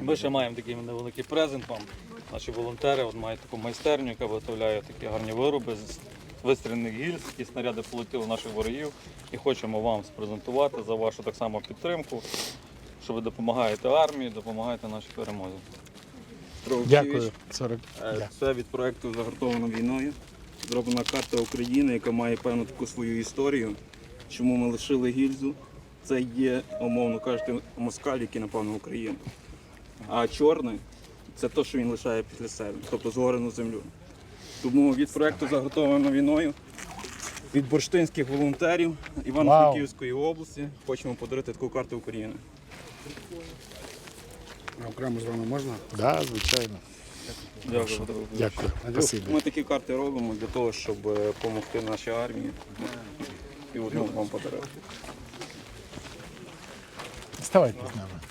Ми ще маємо такий невеликий презент вам. Наші волонтери от мають таку майстерню, яка виготовляє такі гарні вироби з вистріляних гільз, які снаряди полетіли наших ворогів. І хочемо вам спрезентувати за вашу так само підтримку, що ви допомагаєте армії, допомагаєте нашій перемозі. Дякую. 40. Е, Це від проєкту Загартовано війною. Зроблена карта України, яка має певну таку свою історію. Чому ми лишили гільзу? Це є, умовно кажучи, москаль, який напав на Україну. А чорний це те, що він лишає після себе, тобто згорену землю. Тому від проєкту Загартовано війною, від бурштинських волонтерів Івано-Франківської області хочемо подарувати таку карту України. А окремо з вами можна? Да, звичайно. Дякую, Дякую. Ми такі карти робимо для того, щоб допомогти нашій армії. І одну вам подарувати. Ставайте з нами.